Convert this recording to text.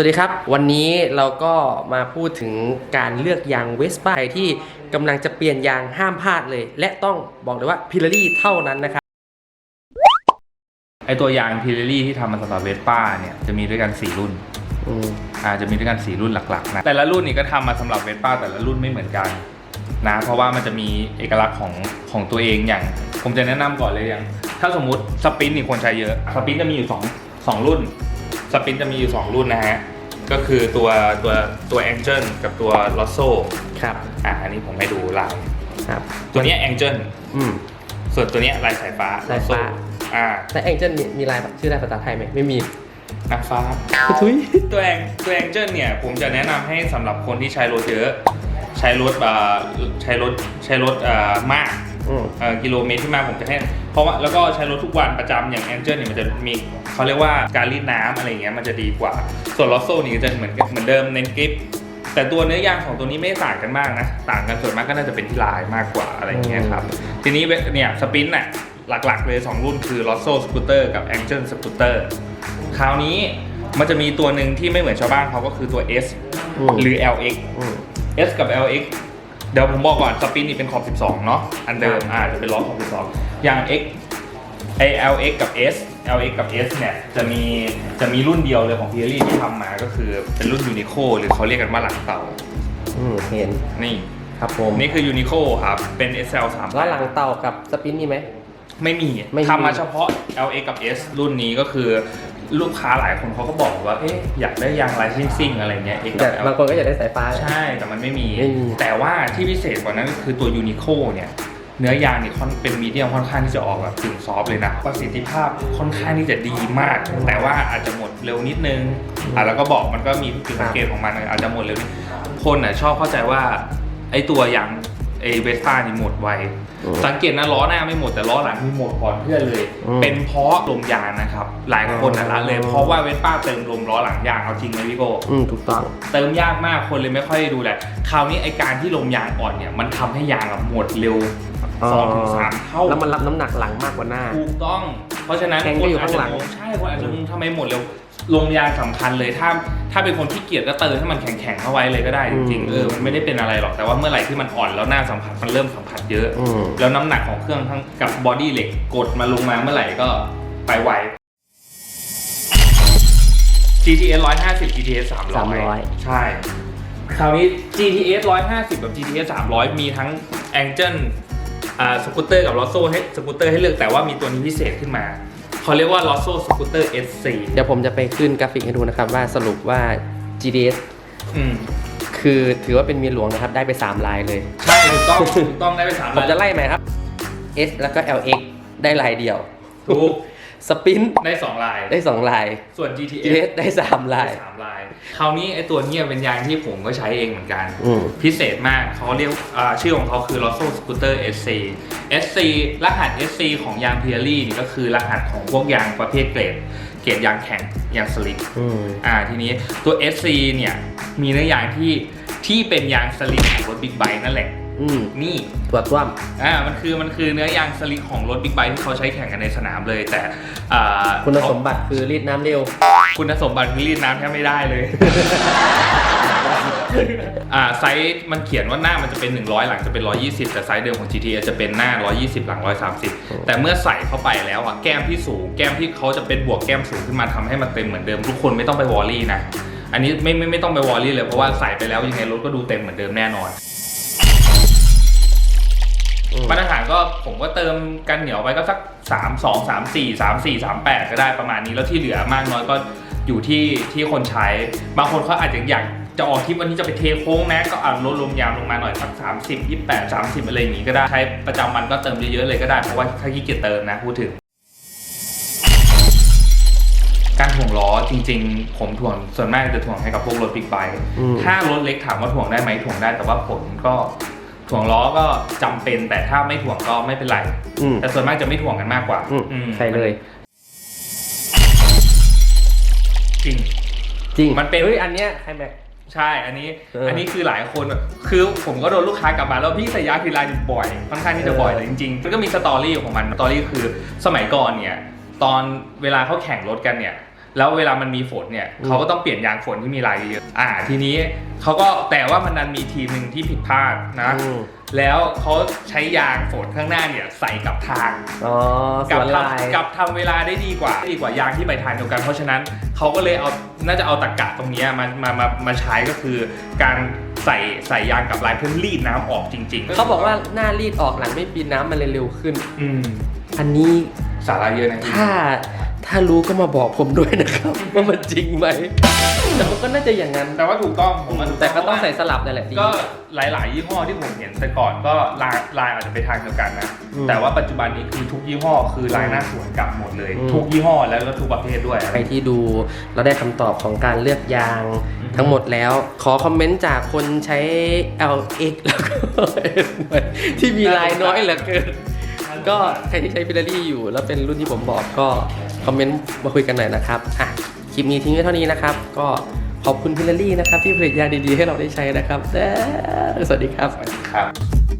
วัสดีครับ วันนี้เราก็มาพูดถึงการเลือกยางเวสป้าที่กำลังจะเปลี่ยนยางห้ามพลาดเลย และต้องบอกเลยว่าพิลลี่เท่านั้นนะครับ ไอตัวยางพิเรลี่ที่ทำมาสำหรับเวสป้าเนี่ยจะมีด้วยกัน 4 รุ่นอืมอ่าจะมีด้วยกัน 4 รุ่นหลักๆนะแต่ละรุ่นนี่ก็ทำมาสำหรับเวสป้าแต่ละรุ่นไม่เหมือนกันนะเพราะว่ามันจะมีเอกลักษณ์ของของตัวเองอย่าง ผมจะแนะนำก่อนเลยอย่างถ้าสมมุติสปรินต์นี่คนใช้เยอะสปรินต์จะมีอยู่2 2รุ่น สปรินต์จะมีอยู่ 2 รุ่นนะฮะ ก็คือตัวตัวตัวแองเจิลกับตัวลอสโซครับ อ่าอันนี้ผมให้ดูลายครับ ตัวเนี้แองเจิลอืม ส่วนตัวเนี้ยลายสายฟ้า สายฟ้า Lotso อ่าแต่แองเจิลมีมีลายชื่อลายภาษาไทยไหมไม่มีนางฟ้า ทุย ตัวแองตัวแองเจิลเนี่ยผมจะแนะนำให้สำหรับคนที่ใช้รถเยอะ ใช้รถอ่าใช้รถใช้รถอ่ามากอืม เอ่อกิโลเมตรที่มากผมจะให้ เพราะว่าแล้วก็ใช้รถทุกวันประจำอย่างแองเจิลเนี่ยมันจะมีเขาเรียกว่าการรีดน้ำอะไรอย่างเงี้ยมันจะดีกว่า ส่วนลอสโซนี่ก็จะเหมือนเหมือนเดิมเน้นกริปแต่ตัวเนื้อยางของตัวนี้ไม่ได้ต่างกันมากนะ ต่างกันส่วนมากก็น่าจะเป็นที่ลายมากกว่าอะไรอย่างเงี้ยครับ ทีนี้เวเนี่ยสปินน่ะหลักๆเลย 2 รุ่นคือลอสโซสกูเตอร์กับ Angel Scooter คราวนี้มันจะมีตัวหนึ่งที่ไม่เหมือนชาวบ้านเขาก็คือตัว S อืม หรือ LX อืม S กับ LX เดี๋ยวผมบอกก่อนสปินนี่เป็นขอบ 12 เนาะอันเดิมอ่าจะเป็นล้อขอบ 12 อย่าง X ไอ LX กับ S LX กับ S เนี่ยจะมีจะมีรุ่นเดียวเลยของพีเรีที่ทำมาก็คือเป็นรุ่นยูนิโคหรือเขาเรียกกันว่าหลังเต่าอืมเห็นนี่ครับผมนี่คือยูนิโคครับเป็น SL 3แล้วหลังเต่ากับสปินมีไหมไม่มีไม่มีทำมาเฉพาะ LX กับ S รุ่นนี้ก็คือ ลูกค้าหลายคนเขาก็บอกว่า เอ๊ะ อยากได้ยางลายซิ่งๆอะไรเงี้ย X แต่กับบาง L คนก็อยากได้สายฟ้า ใช่ แต่มันไม่มี ไม่มี แต่ว่าที่พิเศษกว่านั้นก็คือตัวยูนิโคเนี่ย เนื้อยางนี่ค่อนเป็นมีเดียมค่อนข้างที่จะออกแบบถึงซอฟต์เลยนะ ประสิทธิภาพค่อนข้างที่จะดีมาก แต่ว่าอาจจะหมดเร็วนิดนึง อะแล้วก็บอกมันก็มีจุดสังเกตของมันอาจจะหมดเร็วนิดคนอะชอบเข้าใจว่าไอ้ตัวยาง ไอ้เวสป้านี่หมดไว อืมสังเกตนะล้อหน้าไม่หมดแต่ล้อหลังมีหมดก่อนเพื่อนเลย อืมเป็นเพราะลมยางนะครับ หลายคนอะละเลยอ๋อเพราะว่าเวสป้าเติมลมล้อหลังยางเอาจริงไหมพี่โก้อืมถูกต้อง เติมยากมากคนเลยไม่ค่อยดูแลคราวนี้ไอการที่ลมยางอ่อนเนี่ยมันทำให้ยางอะหมดเร็วอ๋อสองถึงสามเท่า แล้วมันรับน้ำหนักหลังมากกว่าหน้า ถูกต้อง เพราะฉะนั้นแข็งก็อยู่ข้างหลัง คนอจจะใช่คนอาจจะงงทำไมหมดเร็ว ลมยางสำคัญเลยถ้าถ้าเป็นคนที่เกียจก็เติมให้มันแข็งๆเข้าไว้เลยก็ได้จริงๆเออมันไม่ได้เป็นอะไรหรอกแต่ว่าเมื่อไหร่ที่มันอ่อนแล้วหน้าสัมผัสมันเริ่มสัมผัสเยอะ อืม แล้วน้ำหนักของเครื่องทั้งกับบอดี้เหล็กกดมาลงมาเมื่อไหร่ก็ไปไว GTS 150 GTS 300 300 ใช่ คราวนี้ GTS 150 กับ GTS 300 มีทั้ง Angel อ่าสกูตเตอร์กับ Lotso ให้สกูตเตอร์ให้เลือกแต่ว่ามีตัวนี้พิเศษขึ้นมา เขาเรียกว่า Lotso Scooter SC เดี๋ยวผมจะไปขึ้นกราฟิกให้ดูนะครับว่าสรุปว่า GDS อืมคือถือว่าเป็นเมียหลวงนะครับ ได้ไป 3 ลายเลย ใช่ถูกต้องถูกต้องได้ไปสามผมจะไล่ไหมครับ S แล้วก็ LX ได้ลายเดียว ถูก สปินได้สองลาย ได้2ลาย ส่วน GTS GDS ได้3ลายสามลาย คราวนี้ไอตัวเนี้ยเป็นยางที่ผมก็ใช้เองเหมือนกัน อืม พิเศษมากเขาเรียกอ่าชื่อของเขาคือ Lotso Scooter SC SC รหัส SC ของยางเพียรี่นี่ก็คือรหัสของพวกยางประเภทเกรด เกรดยางแข็งยางสลิก อืม อ่าทีนี้ตัว SC เนี่ยมีเนื้อยางที่ที่เป็นยางสลิกของรถบิ๊กไบค์นั่นแหละ อืมนี่ตรวจว่อ่ามันคือมันคือเนื้อยางสลิกของรถบิ๊กไบค์ที่เขาใช้แข่งกันในสนามเลยแต่อ่าำคุณสมบัติคือรีดน้ำเร็ว คุณสมบัติคือรีดน้ำแทบไม่ได้เลยอ่าไซส์มันเขียนว่าหน้ามันจะเป็น 100 หลังจะเป็น 120 แต่ไซส์เดิมของ GTS จะเป็นหน้า 120 หลัง 130 แต่เมื่อใส่เข้าไปแล้วอะแก้มที่สูง แก้มที่เขาจะเป็นบวกแก้มสูงขึ้นมาทำให้มันเต็มเหมือนเดิมทุกคนไม่ต้องไปวอลลี่นะ อันนี้ไม่ไม่ไม่ต้องไปวอลลี่เลยเพราะว่าใส่ไปแล้วยังไงรถก็ดูเต็มเหมือนเดิมแน่นอนอื มมาตรฐานก็ผมก็เติมกันเหนียวไปก็สัก 3 2 3 4 3 4 3 8 ก็ได้ประมาณนี้แล้วที่เหลือมากน้อยก็อยู่ที่ที่คนใช้ บางคนเขาอาจจะอยากจะออกคลิปวันนี้จะไปเทโค้งนะก็อาจลดลมยางลงมาหน่อยสัก 30 28 30 อะไรอย่างนี้ก็ได้ใช้ประจำวันก็เติมเยอะๆเลยก็ได้เพราะว่าถ้าขี้เกียจเติมนะพูดถึง การถ่วงล้อจริง ๆ ผมถ่วงส่วนมากจะถ่วงให้กับพวกรถบิ๊กไบค์อืมถ้ารถเล็กถามว่าถ่วงได้ไหมถ่วงได้แต่ว่าผมก็ ถ่วงล้อก็จำเป็นแต่ถ้าไม่ถ่วงก็ไม่เป็นไร อืม แต่ส่วนมากจะไม่ถ่วงกันมากกว่าอืมอืมใช่เลย จริง จริงมันเป็น เฮ้ยอันเนี้ยใครแม็ก ใช่ อันนี้ เอออัอันนี้คือหลายคนแบบคือผมก็โดนลูกค้ากลับมาแล้วพี่ใส่ยาทีไรนี่บ่อย ค่อนข้างที่จะบ่อยเลยจริงๆมันก็มีสตอรี่ของมัน สตอรี่คือสมัยก่อนเนี่ย ตอนเวลาเขาแข่งรถกันเนี่ย แล้วเวลามันมีฝนเนี่ยอืมเขาก็ต้องเปลี่ยนยางฝนที่มีลายเยอะๆอ่า ทีนี้เขาก็แต่ว่ามันดันมีทีมหนึ่งที่ผิดพลาดนะอืมแล้วเขาใช้ยางฝนข้างหน้าเนี่ยใส่กับทางอ๋อสกัวนลายทำกับทำเวลาได้ดีกว่าดีกว่ายางที่ไปทางเดียวกันเพราะฉะนั้นเขาก็เลยเอาน่าจะเอาตะกะตรงเนี้ยมามามามาใช้ก็คือ การใส่ใส่ยางกับลายเพื่อรีดน้ำออกจริงๆเขาบอกว่าหน้ารีดออกหลังไม่ปีนน้ำมันเลยเร็วขึ้น อืมอันนี้สาระเยอะนะ ถ้า ถ้ารู้ก็มาบอกผมด้วยนะครับ ว่ามันจริงไหมแต่มันก็น่าจะอย่างนั้น แต่ว่าถูกต้องผมว่าถูแต่ก็ต้องใส่สลับนั่นแหละดี ก็หลาย ๆ ยี่ห้อที่ผมเห็นแต่ก่อนก็ลายลายอาจจะไปทางเดียวกันนะ อืมแต่ว่าปัจจุบันนี้คือทุกยี่ห้อคือลายหน้าสวนกลับหมดเลย อืม ทุกยี่ห้อแล้วก็ทุกประเภทด้วย ใครที่ดูเราได้คำตอบของการเลือกยางอืม ทั้งหมดแล้ว ขอคอมเมนต์จากคนใช้ LX แล้วก็ที่มีลายน้อยเหลือเกิน ก็ใครที่ใช้ฟิลารี่อยู่ แล้วเป็นรุ่นที่ผมบอกก็คอมเมนต์มาคุยกันหน่อยนะครับอะคลิปนี้ทิ้งไว้เท่านี้นะครับ ก็ขอบคุณฟิลารี่นะครับที่ผลิตยาดีๆ ให้เราได้ใช้นะครับสวัสดีครับครับ